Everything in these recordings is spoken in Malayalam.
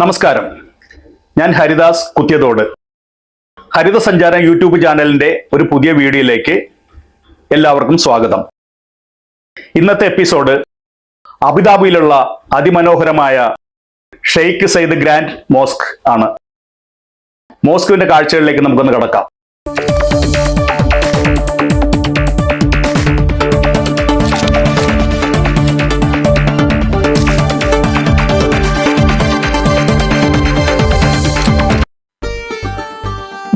നമസ്കാരം. ഞാൻ ഹരിദാസ് കുത്തിയതോട് ഹരിത സഞ്ചാരം യൂട്യൂബ് ചാനലിന്റെ ഒരു പുതിയ വീഡിയോയിലേക്ക് എല്ലാവർക്കും സ്വാഗതം. ഇന്നത്തെ എപ്പിസോഡ് അബുദാബിയിലുള്ള അതിമനോഹരമായ ഷെയ്ഖ് സയ്യിദ് ഗ്രാൻഡ് മോസ്ക് ആണ്. മോസ്കുവിന്റെ കാഴ്ചകളിലേക്ക് നമുക്കൊന്ന് കടക്കാം.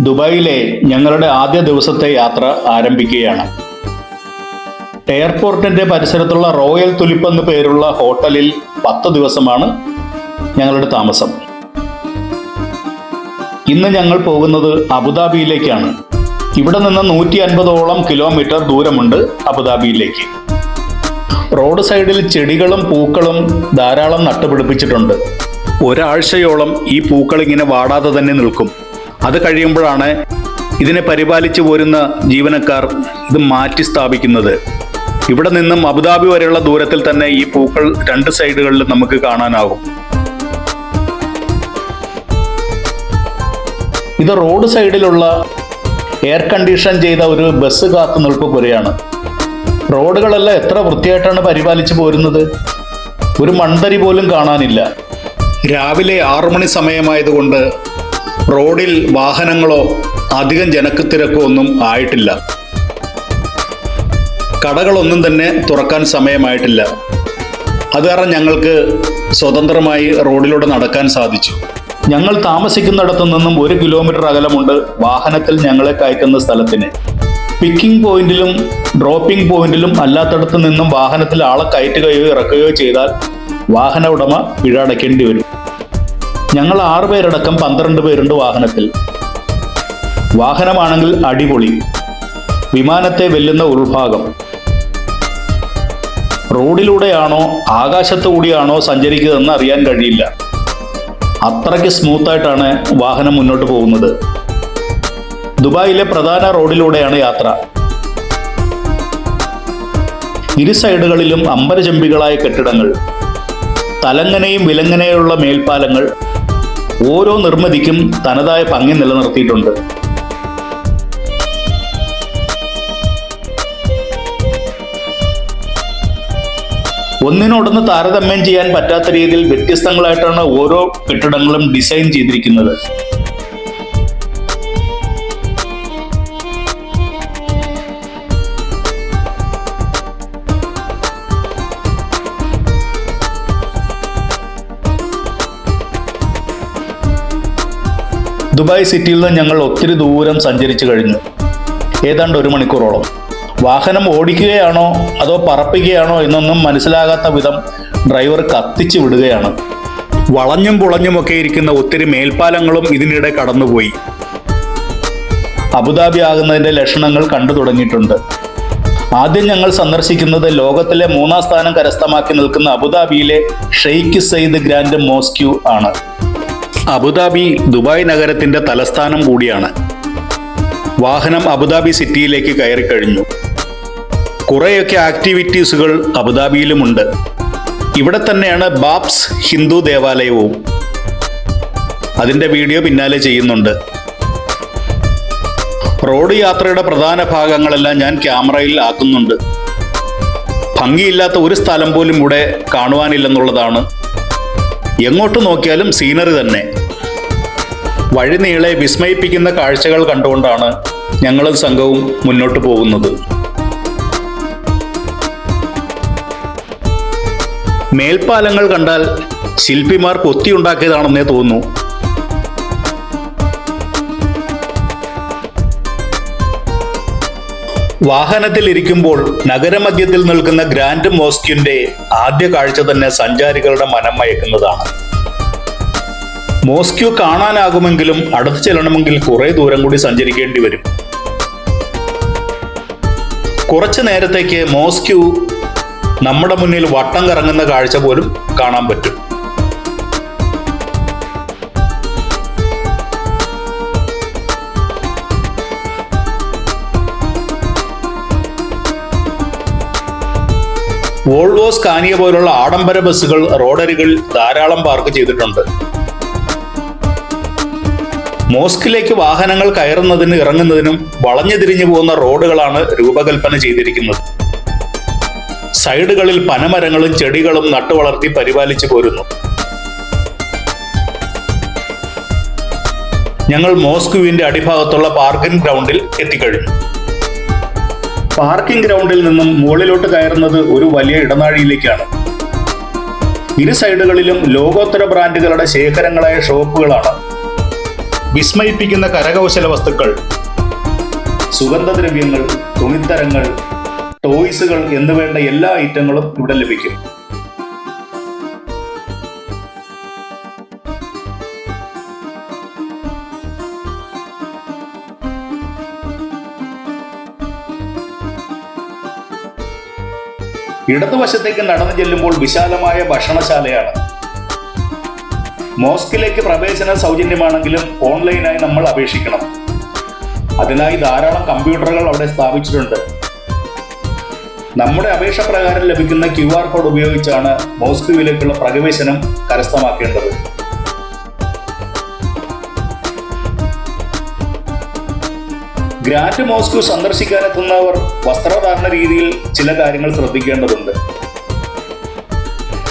ദുബായിലെ ഞങ്ങളുടെ ആദ്യ ദിവസത്തെ യാത്ര ആരംഭിക്കുകയാണ്. എയർപോർട്ടിന്റെ പരിസരത്തുള്ള റോയൽ തുലിപ്പ് എന്ന് പേരുള്ള ഹോട്ടലിൽ പത്ത് ദിവസമാണ് ഞങ്ങളുടെ താമസം. ഇന്ന് ഞങ്ങൾ പോകുന്നത് അബുദാബിയിലേക്കാണ്. ഇവിടെ നിന്ന് നൂറ്റി അൻപതോളം കിലോമീറ്റർ ദൂരമുണ്ട് അബുദാബിയിലേക്ക്. റോഡ് സൈഡിൽ ചെടികളും പൂക്കളും ധാരാളം നട്ടുപിടിപ്പിച്ചിട്ടുണ്ട്. ഒരാഴ്ചയോളം ഈ പൂക്കൾ ഇങ്ങനെ വാടാതെ തന്നെ നിൽക്കും. അത് കഴിയുമ്പോഴാണ് ഇതിനെ പരിപാലിച്ചു പോരുന്ന ജീവനക്കാർ ഇത് മാറ്റി സ്ഥാപിക്കുന്നത്. ഇവിടെ നിന്നും അബുദാബി വരെയുള്ള ദൂരത്തിൽ തന്നെ ഈ പൂക്കൾ രണ്ട് സൈഡുകളിലും നമുക്ക് കാണാനാകും. ഇത് റോഡ് സൈഡിലുള്ള എയർ കണ്ടീഷൻ ചെയ്ത ഒരു ബസ് കാത്തു നിൽപ്പ് പുരയാണ് റോഡുകളെല്ലാം എത്ര വൃത്തിയായിട്ടാണ് പരിപാലിച്ചു പോരുന്നത്? ഒരു മൺതരി പോലും കാണാനില്ല. രാവിലെ ആറു മണി സമയമായതുകൊണ്ട് റോഡിൽ വാഹനങ്ങളോ അധികം ജനക്കുത്തിരക്കോ ഒന്നും ആയിട്ടില്ല. കടകളൊന്നും തന്നെ തുറക്കാൻ സമയമായിട്ടില്ല. അത് കാരണം ഞങ്ങൾക്ക് സ്വതന്ത്രമായി റോഡിലൂടെ നടക്കാൻ സാധിച്ചു. ഞങ്ങൾ താമസിക്കുന്നിടത്തു നിന്നും ഒരു കിലോമീറ്റർ അകലമുണ്ട് വാഹനത്തിൽ ഞങ്ങളെ കയറ്റുന്ന സ്ഥലത്തിന്. പിക്കിംഗ് പോയിന്റിലും ഡ്രോപ്പിംഗ് പോയിന്റിലും അല്ലാത്തടത്തു നിന്നും വാഹനത്തിൽ ആളെ കയറ്റുകയോ ഇറക്കുകയോ ചെയ്താൽ വാഹന ഉടമ പിഴ അടയ്ക്കേണ്ടി വരും. ഞങ്ങൾ ആറുപേരടക്കം പന്ത്രണ്ട് പേരുണ്ട് വാഹനത്തിൽ. വാഹനമാണെങ്കിൽ അടിപൊളി. വിമാനത്തെ വെല്ലുന്ന ഉൾഭാഗം. റോഡിലൂടെയാണോ ആകാശത്തുകൂടിയാണോ സഞ്ചരിക്കുന്നതെന്ന് അറിയാൻ കഴിയില്ല. അത്രയ്ക്ക് സ്മൂത്തായിട്ടാണ് വാഹനം മുന്നോട്ട് പോകുന്നത്. ദുബായിലെ പ്രധാന റോഡിലൂടെയാണ് യാത്ര. ഇരു സൈഡുകളിലും അമ്പരചമ്പികളായ കെട്ടിടങ്ങൾ. തലങ്ങനെയും വിലങ്ങനെയുള്ള മേൽപ്പാലങ്ങൾ. ഓരോ നിർമ്മിതിക്കും തനതായ ഭംഗി നിലനിർത്തിയിട്ടുണ്ട്. ഒന്നിനോടൊന്ന് താരതമ്യം ചെയ്യാൻ പറ്റാത്ത രീതിയിൽ വ്യത്യസ്തങ്ങളായിട്ടാണ് ഓരോ കെട്ടിടങ്ങളും ഡിസൈൻ ചെയ്തിരിക്കുന്നത്. ദുബായ് സിറ്റിയിൽ നിന്ന് ഞങ്ങൾ ഒത്തിരി ദൂരം സഞ്ചരിച്ചു കഴിഞ്ഞു. ഏതാണ്ട് ഒരു മണിക്കൂറോളം. വാഹനം ഓടിക്കുകയാണോ അതോ പറപ്പിക്കുകയാണോ എന്നൊന്നും മനസ്സിലാകാത്ത വിധം ഡ്രൈവർ കത്തിച്ചു വിടുകയാണ്. വളഞ്ഞും പുളഞ്ഞുമൊക്കെ ഇരിക്കുന്ന ഒത്തിരി മേൽപ്പാലങ്ങളും ഇതിനിടെ കടന്നുപോയി. അബുദാബി ആകുന്നതിന്റെ ലക്ഷണങ്ങൾ കണ്ടു തുടങ്ങിയിട്ടുണ്ട്. ആദ്യം ഞങ്ങൾ സന്ദർശിക്കുന്നത് ലോകത്തിലെ മൂന്നാം സ്ഥാനം കരസ്ഥമാക്കി നിൽക്കുന്ന അബുദാബിയിലെ ഷെയ്ഖ് സയ്യിദ് ഗ്രാൻഡ് മോസ്ക്യൂ ആണ്. അബുദാബി ദുബായ് നഗരത്തിന്റെ തലസ്ഥാനം കൂടിയാണ്. വാഹനം അബുദാബി സിറ്റിയിലേക്ക് കയറി കഴിഞ്ഞു. കുറേയൊക്കെ ആക്ടിവിറ്റീസുകൾ അബുദാബിയിലുമുണ്ട്. ഇവിടെ തന്നെയാണ് ബാപ്സ് ഹിന്ദു ദേവാലയവും. അതിന്റെ വീഡിയോ പിന്നാലെ ചെയ്യുന്നുണ്ട്. റോഡ് യാത്രയുടെ പ്രധാന ഭാഗങ്ങളെല്ലാം ഞാൻ ക്യാമറയിൽ ആക്കുന്നുണ്ട്. ഭംഗിയില്ലാത്ത ഒരു സ്ഥലം പോലും ഇവിടെ കാണുവാനില്ലെന്നുള്ളതാണ് എങ്ങോട്ട് നോക്കിയാലും സീനറി തന്നെ. വഴിനീളെ വിസ്മയിപ്പിക്കുന്ന കാഴ്ചകൾ കണ്ടുകൊണ്ടാണ് ഞങ്ങളും സംഘവും മുന്നോട്ട് പോകുന്നത്. മേൽപ്പാലങ്ങൾ കണ്ടാൽ ശില്പിമാർ കൊത്തിയുണ്ടാക്കിയതാണെന്നേ തോന്നുന്നു. വാഹനത്തിൽ ഇരിക്കുമ്പോൾ നഗരമധ്യത്തിൽ നിൽക്കുന്ന ഗ്രാൻഡ് മോസ്ക്യൂന്റെ ആദ്യ കാഴ്ച തന്നെ സഞ്ചാരികളുടെ മനം മയക്കുന്നതാണ്. മോസ്ക്യൂ കാണാനാകുമെങ്കിലും അടുത്ത് ചെല്ലണമെങ്കിൽ കുറെ ദൂരം കൂടി സഞ്ചരിക്കേണ്ടി വരും. കുറച്ചു നേരത്തേക്ക് മോസ്ക്യൂ നമ്മുടെ മുന്നിൽ വട്ടം കറങ്ങുന്ന കാഴ്ച പോലും കാണാൻ പറ്റും. വോൾവോ സ്കാനിയ പോലുള്ള ആഡംബര ബസ്സുകൾ റോഡരികിൽ ധാരാളം പാർക്ക് ചെയ്തിട്ടുണ്ട്. മോസ്കിലേക്ക് വാഹനങ്ങൾ കയറുന്നതിനും ഇറങ്ങുന്നതിനും വളഞ്ഞു തിരിഞ്ഞു പോകുന്ന റോഡുകളാണ് രൂപകൽപ്പന ചെയ്തിരിക്കുന്നത്. സൈഡുകളിൽ പനമരങ്ങളും ചെടികളും നട്ടുവളർത്തി പരിപാലിച്ചു പോരുന്നു. ഞങ്ങൾ മോസ്കുവിന്റെ അടിഭാഗത്തുള്ള പാർക്കിംഗ് ഗ്രൗണ്ടിൽ എത്തിക്കഴിഞ്ഞു. പാർക്കിംഗ് ഗ്രൗണ്ടിൽ നിന്നും മുകളിലോട്ട് കയറുന്നത് ഒരു വലിയ ഇടനാഴിയിലേക്കാണ്. ഇരു സൈഡുകളിലും ലോകോത്തര ബ്രാൻഡുകളുടെ ശേഖരങ്ങളായ ഷോപ്പുകളാണ്. വിസ്മയിപ്പിക്കുന്ന കരകൗശല വസ്തുക്കൾ സുഗന്ധദ്രവ്യങ്ങൾ തുണിത്തരങ്ങൾ ടോയ്സുകൾ എന്നുവേണ്ട എല്ലാ ഐറ്റങ്ങളും ഇവിടെ ലഭിക്കും ഇടതുവശത്തേക്ക് നടന്നു ചെല്ലുമ്പോൾ വിശാലമായ ഭക്ഷണശാലയാണ്. മോസ്കിലേക്ക് പ്രവേശനം സൗജന്യമാണെങ്കിലും ഓൺലൈനായി നമ്മൾ അപേക്ഷിക്കണം. അതിനായി ധാരാളം കമ്പ്യൂട്ടറുകൾ അവിടെ സ്ഥാപിച്ചിട്ടുണ്ട്. നമ്മുടെ അപേക്ഷ പ്രകാരം ലഭിക്കുന്ന ക്യു ആർ കോഡ് ഉപയോഗിച്ചാണ് മോസ്കുവിലേക്കുള്ള പ്രവേശനം കരസ്ഥമാക്കേണ്ടത്. ഗ്രാൻഡ് മോസ്കു സന്ദർശിക്കാനെത്തുന്നവർ വസ്ത്രധാരണ രീതിയിൽ ചില കാര്യങ്ങൾ ശ്രദ്ധിക്കേണ്ടതുണ്ട്.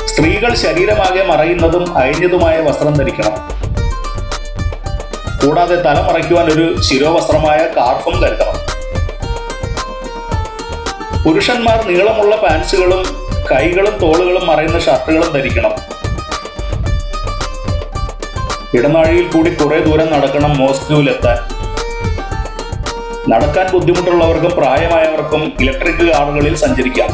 സ്ത്രീകൾ ശരീരമാകെ മറയുന്നതും അയഞ്ഞതുമായ വസ്ത്രം ധരിക്കണം. കൂടാതെ തല മറയ്ക്കുവാൻ ഒരു ശിരോവസ്ത്രമായ കാർഫും കരുതണം. പുരുഷന്മാർ നീളമുള്ള പാൻസുകളും കൈകളും തോളുകളും മറയുന്ന ഷർട്ടുകളും ധരിക്കണം. ഇടനാഴിയിൽ കൂടി കുറെ ദൂരം നടക്കണം മോസ്കുവിലെത്താൻ നടക്കാൻ ബുദ്ധിമുട്ടുള്ളവർക്കും പ്രായമായവർക്കും ഇലക്ട്രിക് കാറുകളിൽ സഞ്ചരിക്കാം.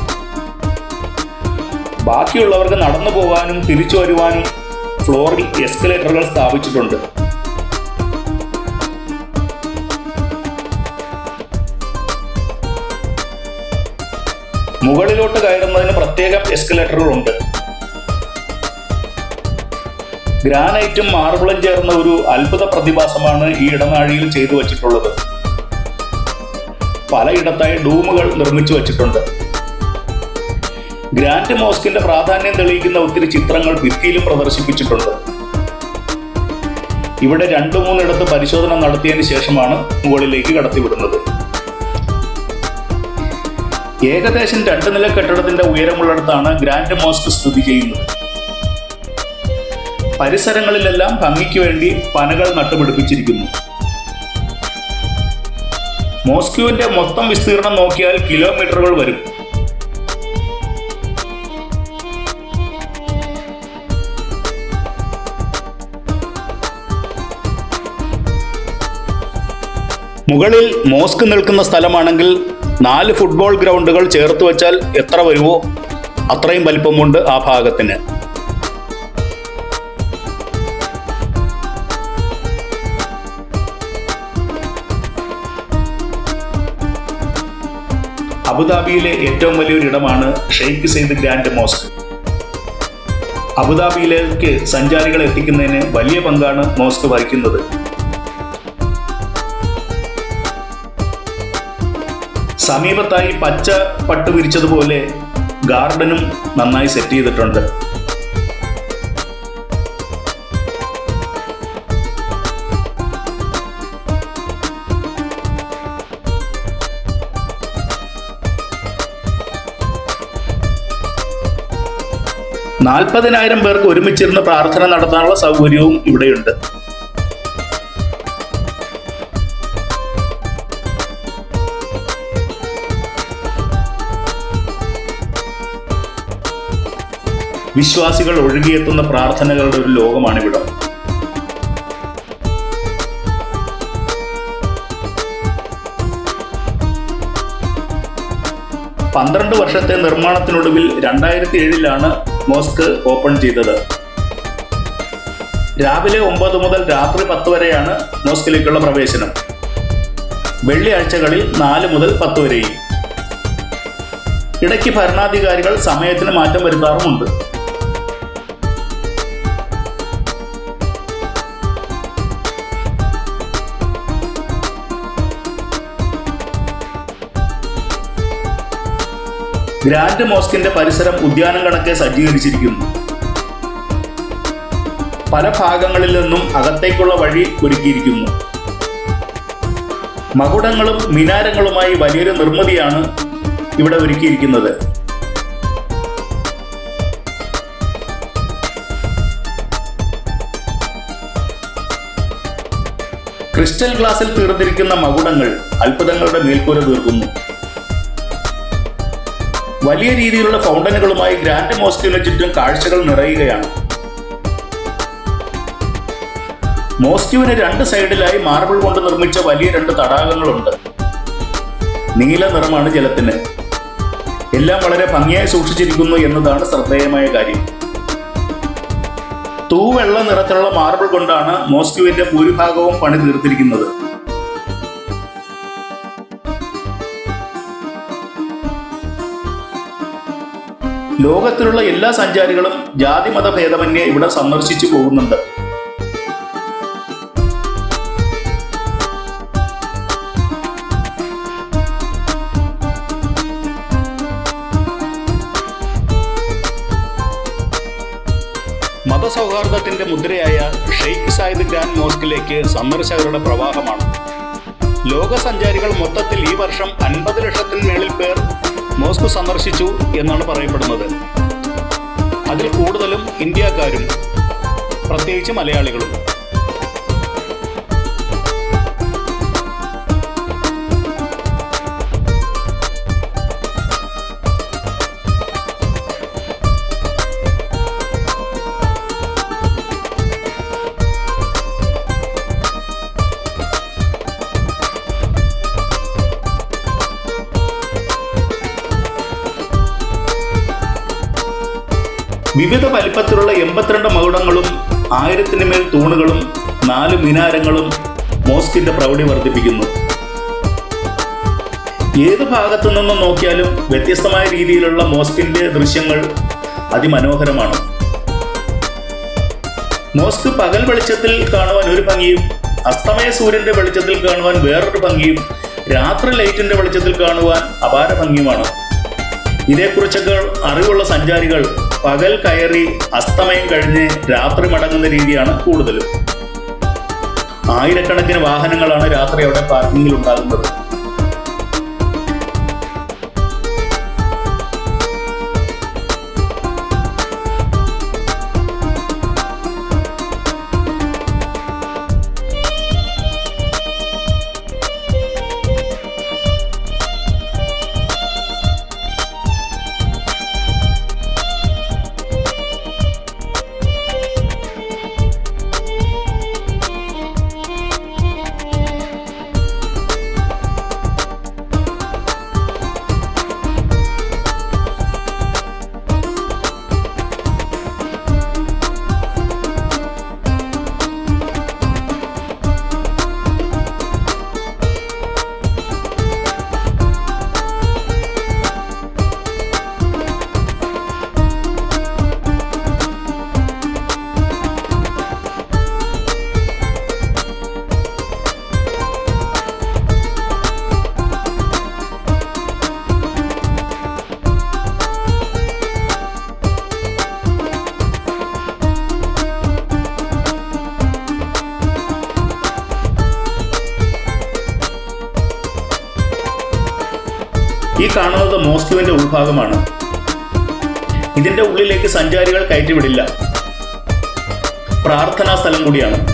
ബാക്കിയുള്ളവർക്ക് നടന്നു പോകാനും തിരിച്ചു വരുവാനും ഫ്ലോറിൽ എസ്കലേറ്ററുകൾ സ്ഥാപിച്ചിട്ടുണ്ട്. മുകളിലോട്ട് കയറുന്നതിന് പ്രത്യേകം എസ്കലേറ്ററുകളുണ്ട്. ഗ്രാനൈറ്റും മാർബിളും ചേർന്ന ഒരു അത്ഭുത പ്രതിഭാസമാണ് ഈ ഇടനാഴിയിൽ ചെയ്തു വച്ചിട്ടുള്ളത്. പലയിടത്തായി ഡൂമുകൾ നിർമ്മിച്ചു വച്ചിട്ടുണ്ട്. ഗ്രാൻഡ് മോസ്കിന്റെ പ്രാധാന്യം തെളിയിക്കുന്ന ഒത്തിരി ചിത്രങ്ങൾ ഭിത്തിയിലും പ്രദർശിപ്പിച്ചിട്ടുണ്ട്. ഇവിടെ രണ്ടു മൂന്നിടത്ത് പരിശോധന നടത്തിയതിന് ശേഷമാണ് മുകളിലേക്ക് കടത്തിവിടുന്നത്. ഏകദേശം രണ്ട് നില കെട്ടിടത്തിന്റെ ഉയരമുള്ളിടത്താണ് ഗ്രാൻഡ് മോസ്ക് സ്ഥിതി ചെയ്യുന്നത്. പരിസരങ്ങളിലെല്ലാം ഭംഗിക്ക് വേണ്ടി പനകൾ നട്ടുപിടിപ്പിച്ചിരിക്കുന്നു. മോസ്ക്യുവിന്റെ മൊത്തം വിസ്തീർണം നോക്കിയാൽ കിലോമീറ്ററുകൾ വരും. മുകളിൽ മോസ്ക് നിൽക്കുന്ന സ്ഥലമാണെങ്കിൽ നാല് ഫുട്ബോൾ ഗ്രൗണ്ടുകൾ ചേർത്ത് വെച്ചാൽ എത്ര വരുമോ അത്രയും വലിപ്പമുണ്ട് ആ ഭാഗത്തിന്. അബുദാബിയിലെ ഏറ്റവും വലിയൊരു ഇടമാണ് ഷെയ്ഖ് സെയ്ദ് ഗ്രാൻഡ് മോസ്ക്. അബുദാബിയിലേക്ക് സഞ്ചാരികളെ എത്തിക്കുന്നതിന് വലിയ പങ്കാണ് മോസ്ക് വഹിക്കുന്നത്. സമീപത്തായി പച്ച പട്ട് വിരിച്ചതുപോലെ ഗാർഡനും നന്നായി സെറ്റ് ചെയ്തിട്ടുണ്ട്. നാൽപ്പതിനായിരം പേർക്ക് ഒരുമിച്ചിരുന്ന് പ്രാർത്ഥന നടത്താനുള്ള സൗകര്യവും ഇവിടെയുണ്ട്. വിശ്വാസികൾ ഒഴുകിയെത്തുന്ന പ്രാർത്ഥനകളുടെ ഒരു ലോകമാണ് ലോകമാണിവിടം. പന്ത്രണ്ട് വർഷത്തെ നിർമ്മാണത്തിനൊടുവിൽ രണ്ടായിരത്തി ഏഴിലാണ് മോസ്ക് ഓപ്പൺ ചെയ്തത്. രാവിലെ ഒമ്പത് മുതൽ രാത്രി പത്ത് വരെയാണ് മോസ്കിലേക്കുള്ള പ്രവേശനം. വെള്ളിയാഴ്ചകളിൽ നാല് മുതൽ പത്ത് വരെയും. ഇടയ്ക്ക് ഭരണാധികാരികൾ സമയത്തിന് മാറ്റം വരുത്താറുമുണ്ട്. ഗ്രാൻഡ് മോസ്കിന്റെ പരിസരം ഉദ്യാനം കണക്കെ സജ്ജീകരിച്ചിരിക്കുന്നു. പല ഭാഗങ്ങളിൽ നിന്നും അകത്തേക്കുള്ള വഴി ഒരുക്കിയിരിക്കുന്നു. മകുടങ്ങളും മിനാരങ്ങളുമായി വലിയൊരു നിർമ്മിതിയാണ് ഇവിടെ ഒരുക്കിയിരിക്കുന്നത്. ക്രിസ്റ്റൽ ഗ്ലാസിൽ തീർന്നിരിക്കുന്ന മകുടങ്ങൾ അത്ഭുതങ്ങളുടെ മേൽക്കൂര തീർക്കുന്നു. വലിയ രീതിയിലുള്ള ഫൗണ്ടനുകളുമായി ഗ്രാൻഡ് മോസ്കിന് ചുറ്റും കാഴ്ചകൾ നിറയുകയാണ്. മോസ്ക്യുവിന് രണ്ട് സൈഡിലായി മാർബിൾ കൊണ്ട് നിർമ്മിച്ച വലിയ രണ്ട് തടാകങ്ങളുണ്ട്. നീല നിറമാണ് ജലത്തിന്. എല്ലാം വളരെ ഭംഗിയായി സൂക്ഷിച്ചിരിക്കുന്നു എന്നതാണ് ശ്രദ്ധേയമായ കാര്യം. തൂവെള്ള നിറത്തിലുള്ള മാർബിൾ കൊണ്ടാണ് മോസ്ക്യുവിന്റെ ഭൂരിഭാഗവും പണി തീർത്തിരിക്കുന്നത് ലോകത്തിലുള്ള എല്ലാ സഞ്ചാരികളും ജാതിമത ഭേദമന്യേ ഇവിടെ സന്ദർശിച്ചു പോകുന്നുണ്ട്. മതസൗഹാർദ്ദത്തിന്റെ മുദ്രയായ ഷെയ്ഖ് സായിദ് ഗ്രാൻഡ് മോസ്കിലേക്ക് സന്ദർശകരുടെ പ്രവാഹമാണ്. ലോക സഞ്ചാരികൾ മൊത്തത്തിൽ ഈ വർഷം അൻപത് ലക്ഷത്തിന് മേളിൽ പേർ മോസ്ക് സന്ദർശിച്ചു എന്നാണ് പറയപ്പെടുന്നത്. അതിൽ കൂടുതലും ഇന്ത്യക്കാരും പ്രത്യേകിച്ച് മലയാളികളും വിവിധ വലിപ്പത്തിലുള്ള എൺപത്തിരണ്ട് മകുടങ്ങളും ആയിരത്തിന് മേൽ തൂണുകളും നാല് മിനാരങ്ങളും മോസ്കിന്റെ പ്രൗഢി വർദ്ധിപ്പിക്കുന്നു. ഏത് ഭാഗത്തു നിന്നും നോക്കിയാലും വ്യത്യസ്തമായ രീതിയിലുള്ള മോസ്കിന്റെ ദൃശ്യങ്ങൾ അതിമനോഹരമാണ്. മോസ്ക് പകൽ വെളിച്ചത്തിൽ കാണുവാൻ ഒരു ഭംഗിയും അസ്തമയ സൂര്യന്റെ വെളിച്ചത്തിൽ കാണുവാൻ വേറൊരു ഭംഗിയും രാത്രി ലൈറ്റിന്റെ വെളിച്ചത്തിൽ കാണുവാൻ അപാര ഭംഗിയുമാണ്. ഇതേക്കുറിച്ചൊക്കെ അറിവുള്ള സഞ്ചാരികൾ പകൽ കയറി അസ്തമയം കഴിഞ്ഞ് രാത്രി മടങ്ങുന്ന രീതിയാണ് കൂടുതലും. ആയിരക്കണക്കിന് വാഹനങ്ങളാണ് രാത്രി അവിടെ പാർക്കിങ്ങിൽ ഉണ്ടാകുന്നത്. കാണുന്നത് മോസ്കുവിന്റെ ഉൾഭാഗമാണ്. ഇതിന്റെ ഉള്ളിലേക്ക് സഞ്ചാരികൾ കയറ്റിവിടില്ല. പ്രാർത്ഥനാ സ്ഥലം കൂടിയാണ്.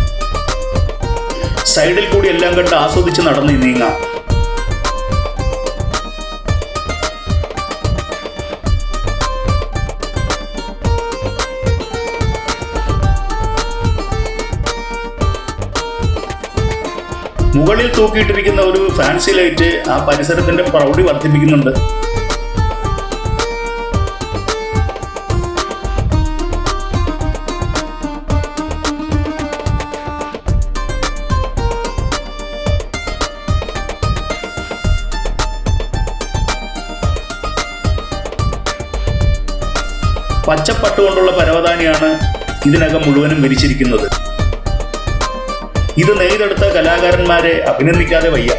സൈഡിൽ കൂടി എല്ലാം കണ്ട് ആസ്വദിച്ച് നടന്ന് നീങ്ങാം. മുകളിൽ തൂക്കിയിട്ടിരിക്കുന്ന ഒരു ഫാൻസി ലൈറ്റ് ആ പരിസരത്തിന്റെ പ്രൗഢി വർദ്ധിപ്പിക്കുന്നുണ്ട്. പച്ചപ്പട്ടുകൊണ്ടുള്ള പരവതാനിയാണ് ഇതിനകം മുഴുവനും വിരിച്ചിരിക്കുന്നത്. ഇത് നെയ്തെടുത്ത കലാകാരന്മാരെ അഭിനന്ദിക്കാതെ വയ്യ.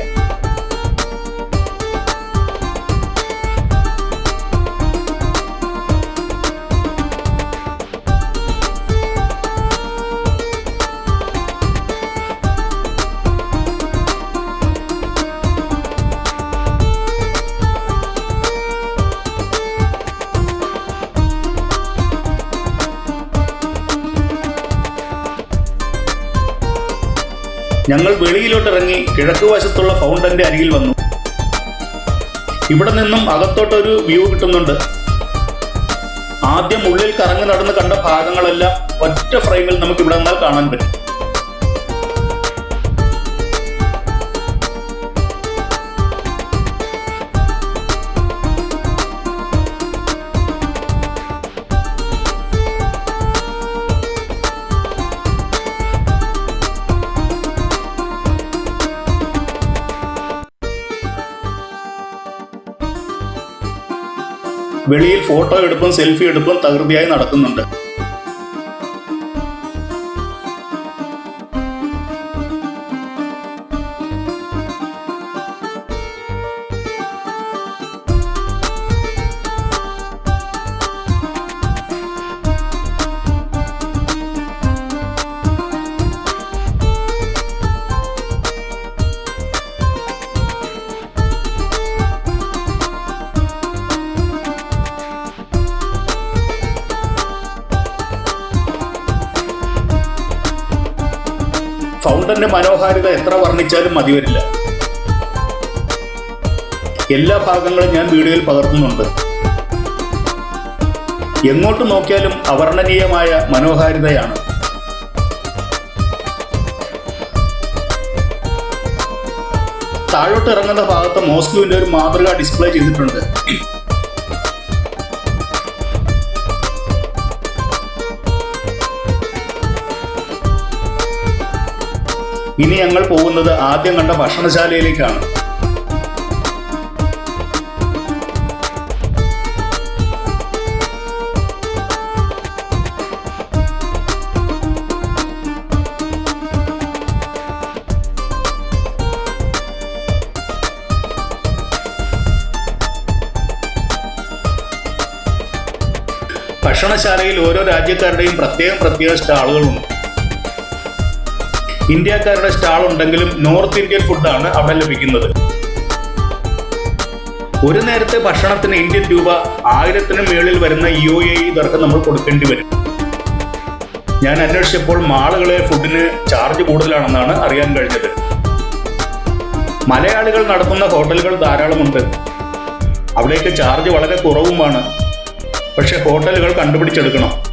ഇറങ്ങി കിഴക്ക് വശത്തുള്ള ഫൗണ്ടന്റെ അരികിൽ വന്നു. ഇവിടെ നിന്നും അകത്തോട്ടൊരു വ്യൂ കിട്ടുന്നുണ്ട്. ആദ്യം ഉള്ളിൽ കറങ്ങി നടന്ന് കണ്ട ഭാഗങ്ങളെല്ലാം ഒറ്റ ഫ്രെയിമിൽ നമുക്ക് ഇവിടെ നിന്നാൽ കാണാൻ പറ്റും. വെളിയിൽ ഫോട്ടോ എടുപ്പും സെൽഫി എടുപ്പും തകൃതിയായി നടക്കുന്നുണ്ട്. ഫൗണ്ടന്റെ മനോഹാരിത എത്ര വർണിച്ചാലും മതി വരില്ല. എല്ലാ ഭാഗങ്ങളും ഞാൻ വീഡിയോയിൽ പകർത്തുന്നുണ്ട്. എങ്ങോട്ട് നോക്കിയാലും അവർണനീയമായ മനോഹാരിതയാണ്. താഴോട്ട് ഇറങ്ങുന്ന ഭാഗത്ത് മോസ്കുവിന്റെ ഒരു മാതൃക ഡിസ്പ്ലേ ചെയ്തിട്ടുണ്ട്. ഇനി ഞങ്ങൾ പോകുന്നത് ആദ്യം കണ്ട ഭക്ഷണശാലയിലേക്കാണ്. ഭക്ഷണശാലയിൽ ഓരോ രാജ്യക്കാരുടെയും പ്രത്യേകം പ്രത്യേക സ്റ്റാളുകളുണ്ട്. ഇന്ത്യക്കാരുടെ സ്റ്റാൾ ഉണ്ടെങ്കിലും നോർത്ത് ഇന്ത്യൻ ഫുഡാണ് അവിടെ ലഭിക്കുന്നത്. ഒരു നേരത്തെ ഭക്ഷണത്തിന് ഇന്ത്യൻ രൂപ ആയിരത്തിന് മുകളിൽ വരുന്ന യു എ ഇതൊക്കെ നമ്മൾ കൊടുക്കേണ്ടി വരും. ഞാൻ അന്വേഷിച്ചപ്പോൾ മാളുകളെ ഫുഡിന് ചാർജ് കൂടുതലാണെന്നാണ് അറിയാൻ കഴിഞ്ഞത്. മലയാളികൾ നടത്തുന്ന ഹോട്ടലുകൾ ധാരാളമുണ്ട്. അവിടേക്ക് ചാർജ് വളരെ കുറവുമാണ്. പക്ഷെ ഹോട്ടലുകൾ കണ്ടുപിടിച്ചെടുക്കണം.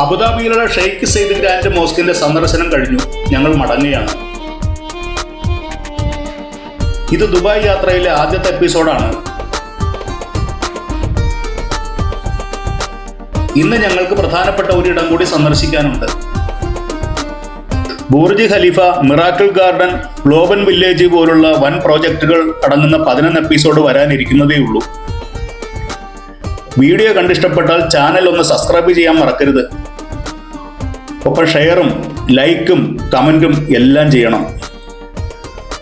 അബുദാബിയിലുള്ള ഷെയ്ഖ് സെയ്ദ് ഗ്രാൻഡ് മോസ്കിന്റെ സന്ദർശനം കഴിഞ്ഞു. ഞങ്ങൾ മടങ്ങുകയാണ്. ഇത് ദുബായ് യാത്രയിലെ ആദ്യത്തെ എപ്പിസോഡാണ്. ഇന്ന് ഞങ്ങൾക്ക് പ്രധാനപ്പെട്ട ഒരിടം കൂടി സന്ദർശിക്കാനുണ്ട്. Burj Khalifa miracle garden global village പോലുള്ള വൻ പ്രോജക്റ്റുകൾ അടങ്ങുന്ന പതിനൊന്ന് എപ്പിസോഡ് വരാനിരിക്കുന്നതേ ഉള്ളൂ. വീഡിയോ കണ്ടിഷ്ടപ്പെട്ടാൽ ചാനൽ ഒന്ന് സബ്സ്ക്രൈബ് ചെയ്യാൻ മറക്കരുത്. ഒപ്പം ഷെയറും ലൈക്കും കമന്റും എല്ലാം ചെയ്യണം.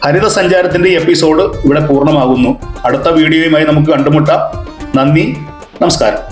ഹരിത സഞ്ചാരത്തിന്റെ എപ്പിസോഡ് ഇവിടെ പൂർണമാകുന്നു. അടുത്ത വീഡിയോയുമായി നമുക്ക് കണ്ടുമുട്ടാം. നന്ദി നമസ്കാരം.